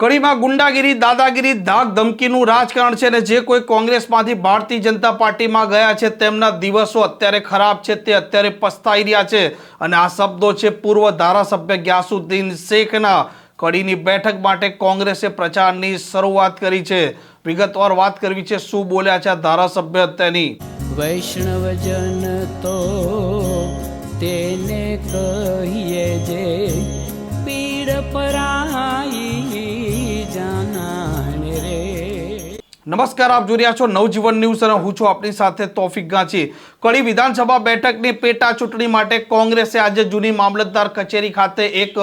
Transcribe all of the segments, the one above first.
કડીમાં ગુંડાગીરી, દાદાગીરી, ધાક ધમકીનું રાજકારણ છે અને જે કોઈ કોંગ્રેસમાંથી ભારતીય જનતા પાર્ટીમાં ગયા છે તેમના દિવસો અત્યારે ખરાબ છે, તે અત્યારે પસ્તાઈ રહ્યા છે. અને આ શબ્દો છે પૂર્વ ધારાસભ્ય ગ્યાસુદ્દીન શેખના. કડીની બેઠક માટે કોંગ્રેસે પ્રચારની શરૂઆત કરી છે. વિગતવાર વાત કરવી છે શું બોલ્યા છે ધારાસભ્ય તેની? વૈષ્ણવજન તો તેને કહીએ જે નમસ્કાર, આપ જોઈ રહ્યા છો નવજીવન ન્યૂઝ અને હું છું આપની સાથે તોફિક ગાંચી. કડી વિધાનસભા બેઠકની પેટા ચૂંટણી માટે કોંગ્રેસે આજે જૂની મામલતદાર કચેરી ખાતે એક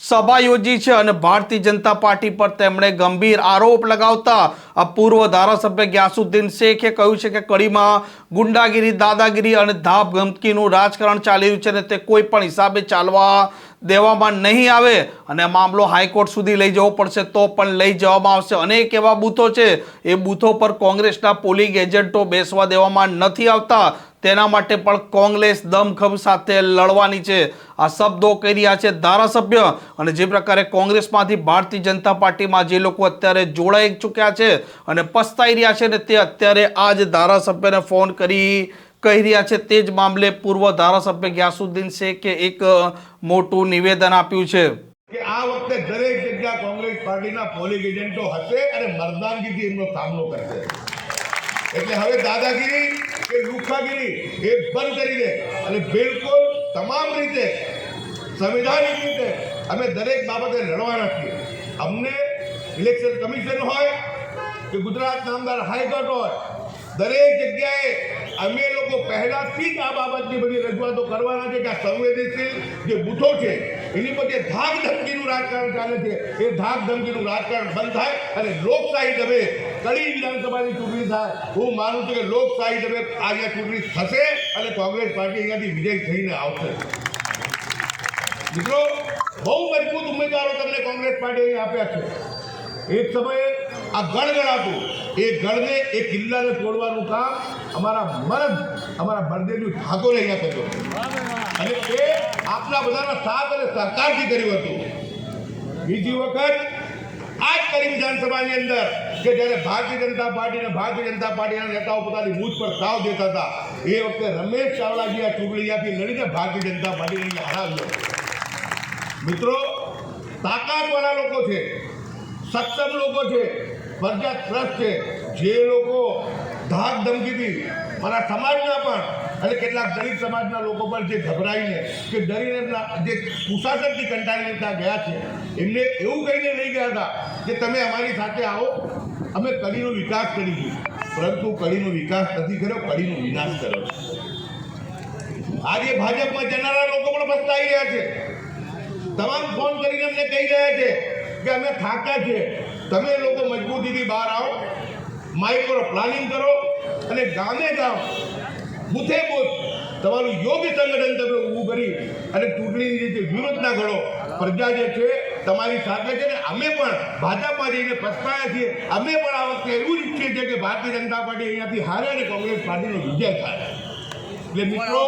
સભા યોજી છે અને ભારતીય જનતા પાર્ટી પર તેમણે ગંભીર આરોપ લગાવતા પૂર્વ ધારાસભ્ય ગ્યાસુદ્દીન શેખે કહ્યું છે કે કડીમાં ગુંડાગીરી, દાદાગીરી અને ધાપ ગમકીનું રાજકારણ ચાલી રહ્યું છે અને તે કોઈ પણ હિસાબે ચાલવા દેવામાં નહીં આવે અને મામલો હાઈકોર્ટ સુધી લઈ જવો પડશે તો પણ લઈ જવામાં આવશે. અનેક એવા બૂથો છે, એ બૂથો પર કોંગ્રેસના પોલિંગ એજન્ટો બેસવા દેવામાં નથી આવતા. તેના માટે પણ કોંગ્રેસ દમખમ સાથે લડવાની છે. આ શબ્દો કહી રહ્યા છે ધારાસભ્ય અને જે પ્રકારે કોંગ્રેસમાંથી ભારતીય જનતા પાર્ટીમાં જે લોકો અત્યારે જોડાઈ ચૂક્યા છે અને પસ્તાઈ રહ્યા છે ને તે અત્યારે આ જ ધારાસભ્યને ફોન કરી કહી રહ્યા છે. તે જ મામલે પૂર્વ ધારાસભ્ય ગ્યાસુદ્દીન શેખે એક મોટું નિવેદન આપ્યું છે. કે આ વખતે દરેક જગ્યા કોંગ્રેસ પાર્ટીના પોલિંગ એજન્ટો હશે અને મર્દાનગીથી એમનો સામનો કરશે. એટલે હવે દાદાગીરી લુખાગીરી એ બંધ કરી દે. અને બિલકુલ તમામ રીતે, સંવિધાનિક રીતે, અમે દરેક બાબતે લડવાના છીએ. અમને ઇલેક્શન કમિશન હોય કે ગુજરાત નામદાર હાઈકોર્ટ હોય, દરેક જગ્યાએ પહેલાથી જ આ બાબતની બધી રજૂઆતો કરવાના છે કે આ સંવેદનશીલ જે બૂથો છે, એની પર જે ધાક ધમકીનું રાજકારણ ચાલે છે, એ ધાક ધમકીનું રાજકારણ બંધ થાય અને લોકશાહી ઢબે કડી વિધાનસભાની ચૂંટણી થાય. હું માનું છું કે લોકશાહી ઢબે આજે ચૂંટણી થશે અને કોંગ્રેસ પાર્ટી અહીંયાથી વિજય થઈને આવશે. મિત્રો, બહુ મજબૂત ઉમેદવારો તમને કોંગ્રેસ પાર્ટીએ આપ્યા છે. એક સમયે આ ગણ ગણાતું, એ ગણને એ કિલ્લાને તોડવાનું કામ અમારા મરદ અમારા બળદેવજી ઠાકોરે અહીંયા કર્યો. અને એ આપના બધાના સાથ અને સહકારથી કર્યું હતું. બીજી વખત આ જ કરી વિધાનસભાની અંદર કે જ્યારે ભારતીય જનતા પાર્ટી અને ભારતીય જનતા પાર્ટીના નેતાઓ પોતાની બૂથ પર તાવ દેતા હતા, એ વખતે રમેશ ચાવલાજી આ ચૂંટણી આપી લડીને ભારતીય જનતા પાર્ટીને હરાવ્યો મિત્રો, તાકાતવાળા લોકો છે, સક્ષમ લોકો છે પ્રજા ટ્રસ્ટ છે. જે લોકો ધાક ધમકીથી મારા સમાજના પણ અને કેટલાક દલિત સમાજના લોકો પણ જે ગભરાઈને કે ડરીને જે કુશાસનથી કંટાળીને ત્યાં ગયા છે, એમને એવું કહીને લઈ ગયા હતા કે તમે અમારી સાથે આવો. અમે કડીનો વિકાસ કરીશું. પરંતુ કડીનો વિકાસ નથી કર્યો, કડીનો વિનાશ કર્યો આજે ભાજપમાં જનારા લોકો પણ પસ્તાઈ રહ્યા છે. તમામ ફોન કરીને અમને કહી રહ્યા છે કે અમે થાક્યા છે તમે લોકો મજબૂતીથી બહાર આવો. માઇક્રો પ્લાનિંગ કરો અને ગામે ગામ, બુથે બુથ તમારું યોગ્ય સંગઠન તમે ઊભું કરી અને ચૂંટણીની જે વિરોધના ઘડો, પ્રજા જે છે, તમારી સાથે છે ને અમે પણ ભાજપમાં જઈને પસ્તાયા છીએ. અમે પણ આ વખતે એવું ઈચ્છીએ છીએ કે ભારતીય જનતા પાર્ટી અહીંયાથી હારે અને કોંગ્રેસ પાર્ટીનો વિજય થાય. એટલે મિત્રો,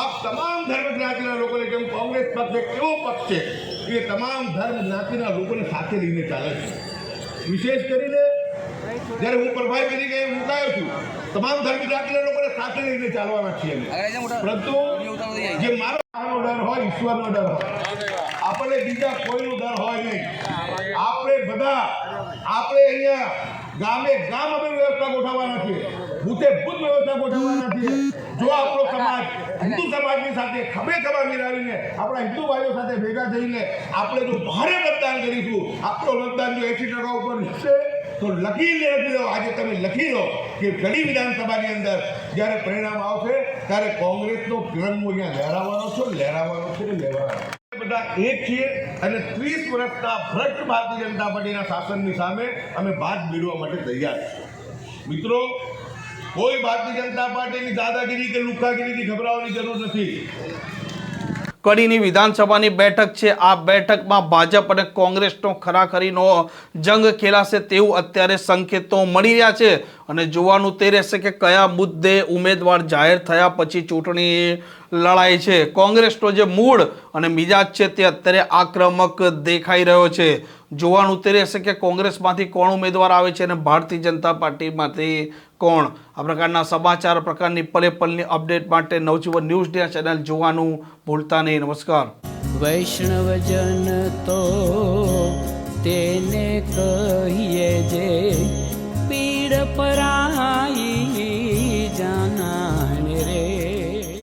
આપ તમામ ધર્મ જ્ઞાતિના લોકોને, જેમ કોંગ્રેસ પક્ષ એક એવો પક્ષ છે કે તમામ ધર્મ જ્ઞાતિના લોકોને સાથે લઈને ચાલે છે. વિશેષ કરીને જ્યારે હું પ્રભાઈ હું મુકાયો છું તમામ ધર્મ જ્ઞાતિના લોકોને સાથે લઈને ચાલવાના છીએ પરંતુ જે મારો ડર હોય ઈશ્વરનો ડર હોય આપણે બીજા કોઈનો ડર હોય નહીં. આપણે બધા આપણે અહીંયા ગામે ગામ અમે વ્યવસ્થા ગોઠવવાના છીએ. ભૂતે ભૂત વ્યવસ્થા ગોઠવવાના છીએ. જો આપણો સમાજ હિન્દુ સમાજની સાથે ખભે ખભા મિલાવીને આપણા હિન્દુ ભાઈઓ સાથે ભેગા થઈને આપણે જો ભારે મતદાન કરીશું આપણો મતદાન જો એસી ટકા ઉપર હશે તો લખી લેજો. આજે તમે લખી લો કે ઘણી વિધાનસભાની અંદર જ્યારે પરિણામ આવશે, ત્યારે કોંગ્રેસનો તિરંગો અહીંયા લહેરાવાનો છે લહેરાવાનો છે ને લહેરાવાનો બધા એક છીએ અને ત્રીસ વર્ષના ભ્રષ્ટ ભારતીય જનતા પાર્ટીના શાસનની સામે અમે ભાગ મેળવવા માટે તૈયાર છીએ. મિત્રો, કોઈ ભારતીય જનતા પાર્ટીની દાદાગીરી કે લુખાગીરીથી ગભરાવાની જરૂર નથી. કડીની વિધાનસભાની બેઠક છે. આ બેઠકમાં ભાજપ અને કોંગ્રેસનો ખરાખરીનો જંગ ખેલાશે તેવું અત્યારે સંકેતો મળી રહ્યા છે. અને જોવાનું તે રહેશે કે કયા મુદ્દે ઉમેદવાર જાહેર થયા પછી ચૂંટણી લડાઈ છે. કોંગ્રેસનો જે મૂળ અને મિજાજ છે તે અત્યારે આક્રમક દેખાઈ રહ્યો છે. જોવાનું તે રહેશે કે કોંગ્રેસમાંથી કોણ ઉમેદવાર આવે છે અને ભારતીય જનતા પાર્ટીમાંથી કોણ? આ પ્રકારના સમાચાર પ્રકારની પલે પલની અપડેટ માટે નવજીવન ન્યૂઝ ચેનલ જોવાનું ભૂલતા નહીં. નમસ્કાર. વૈષ્ણવજન તો